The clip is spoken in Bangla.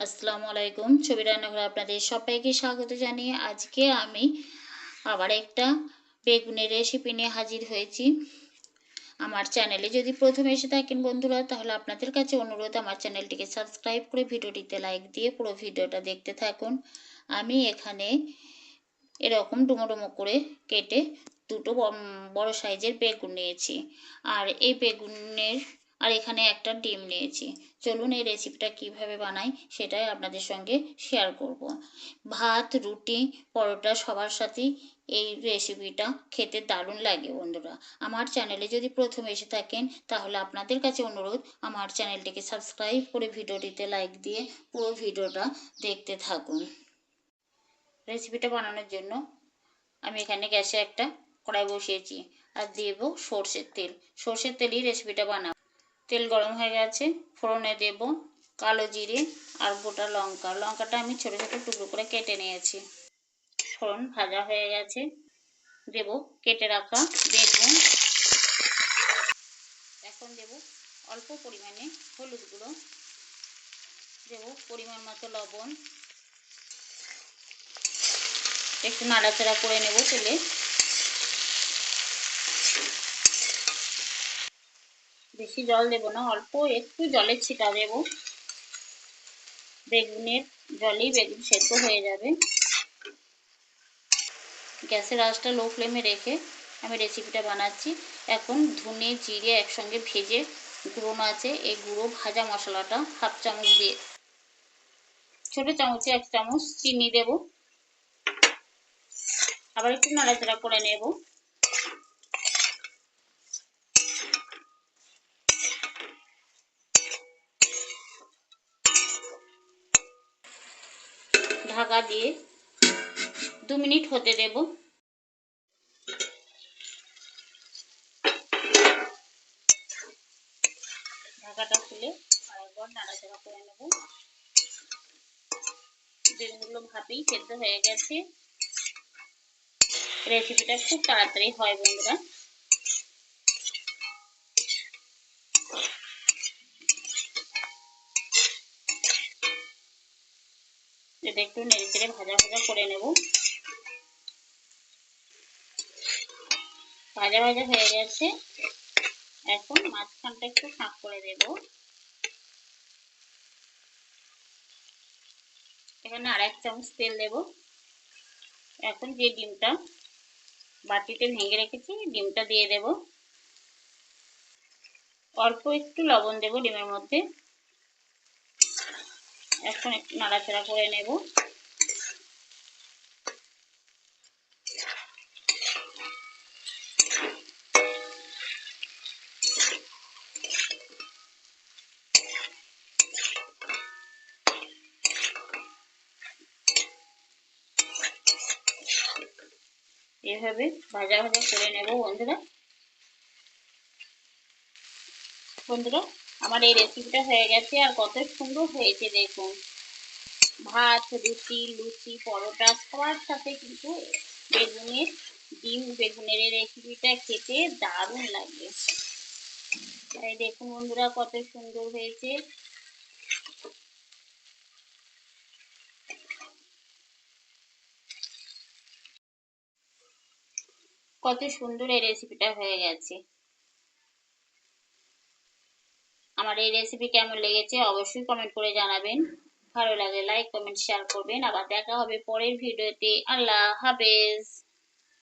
আসসালামু আলাইকুম। ছবি রান্নাঘরে আপনাদের সবাইকে স্বাগত জানিয়ে আজকে আমি আবার একটা বেগুনের রেসিপি নিয়ে হাজির হয়েছি। আমার চ্যানেলে যদি প্রথমে এসে থাকেন বন্ধুরা, তাহলে আপনাদের কাছে অনুরোধ, আমার চ্যানেলটিকে সাবস্ক্রাইব করে ভিডিওটিতে লাইক দিয়ে পুরো ভিডিওটা দেখতে থাকুন। আমি এখানে এরকম ডুমো ডুমো করে কেটে দুটো বড় সাইজের বেগুন নিয়েছি। আর এই বেগুনের আর এখানে একটা ডিম নিয়েছি। চলুন এই রেসিপিটা কীভাবে বানাই সেটাই আপনাদের সঙ্গে শেয়ার করব। ভাত, রুটি, পরোটা সবার সাথেই এই রেসিপিটা খেতে দারুণ লাগে বন্ধুরা। আমার চ্যানেলে যদি প্রথম এসে থাকেন তাহলে আপনাদের কাছে অনুরোধ, আমার চ্যানেলটিকে সাবস্ক্রাইব করে ভিডিওটিতে লাইক দিয়ে পুরো ভিডিওটা দেখতে থাকুন। রেসিপিটা বানানোর জন্য আমি এখানে গ্যাসে একটা কড়াই বসিয়েছি আর দেব সর্ষের তেল। সর্ষের তেলই রেসিপিটা বানাবো। তেল গরম হয়ে গেছে, ফোড়নে দেব, কালো জিরে আর গোটা লঙ্কা। লঙ্কাটা আমি ছোটো ছোটো টুকরো করে কেটে নিয়েছি। ফোড়ন ভাজা হয়ে গেছে। দেব কেটে রাখা বেগুন। এখন দেব অল্প পরিমাণে হলুদ গুঁড়ো। দেব পরিমাণ মতো লবণ। একটু নাড়াচাড়া করে নেব তেলে। বেশি জল দেব না, অল্প একটু জলের ছিটা দেব। বেগুনের জলেই বেগুন সেদ্ধ হয়ে যাবে। গ্যাসের আঁচটা লো ফ্লেমে রেখে আমি রেসিপিটা বানাচ্ছি। এখন ধনে জিরে একসঙ্গে ভেজে গুঁড়ো আছে এই গুঁড়ো ভাজা মশলাটা হাফ চামচ দিয়ে ছোট চামচে এক চামচ চিনি দেব। আবার একটু নাড়াচাড়া করে নেব। ঢাকা দিয়ে দু মিনিট হতে দেব। ঢাকাটা খুলে আরেকবার নাড়াচাড়া করে নেব। বেগুনগুলো ভাবেই সেদ্ধ হয়ে গেছে। রেসিপিটা খুব তাড়াতাড়ি হয় বন্ধুরা। এটা একটু নেড়ে চেড়ে ভাজা ভাজা করে নেব। ভাজা ভাজা হয়ে গেছে। এখন মাঝখানটা একটু ফাঁক করে দেব। এখানে আর এক চামচ তেল দেব। এখন যে ডিমটা বাটিতে ভেঙে রেখেছি, ডিমটা দিয়ে দেব। অল্প একটু লবণ দেব ডিমের মধ্যে। এখন নাড়াচাড়া করে নেব। এভাবে ভাজা ভাজা করে নেব বন্ধুরা। বন্ধুরা আমার এই রেসিপিটা হয়ে গেছে আর কত সুন্দর হয়েছে, দেখুন। ভাত, রুটি, লুচি, পরোটা সবার সাথে কিন্তু বেগুনের ডিম, বেগুনের এই রেসিপিটা খেতে দারুণ লাগে। তাই দেখুন বন্ধুরা, কত সুন্দর হয়েছে। কত সুন্দর এই রেসিপিটা হয়ে গেছে। আমার এই রেসিপি কেমন লেগেছে অবশ্যই কমেন্ট করে জানাবেন। ভালো লাগে লাইক কমেন্ট শেয়ার করবেন। আবার দেখা হবে পরের ভিডিওতে আল্লাহ হাফেজ।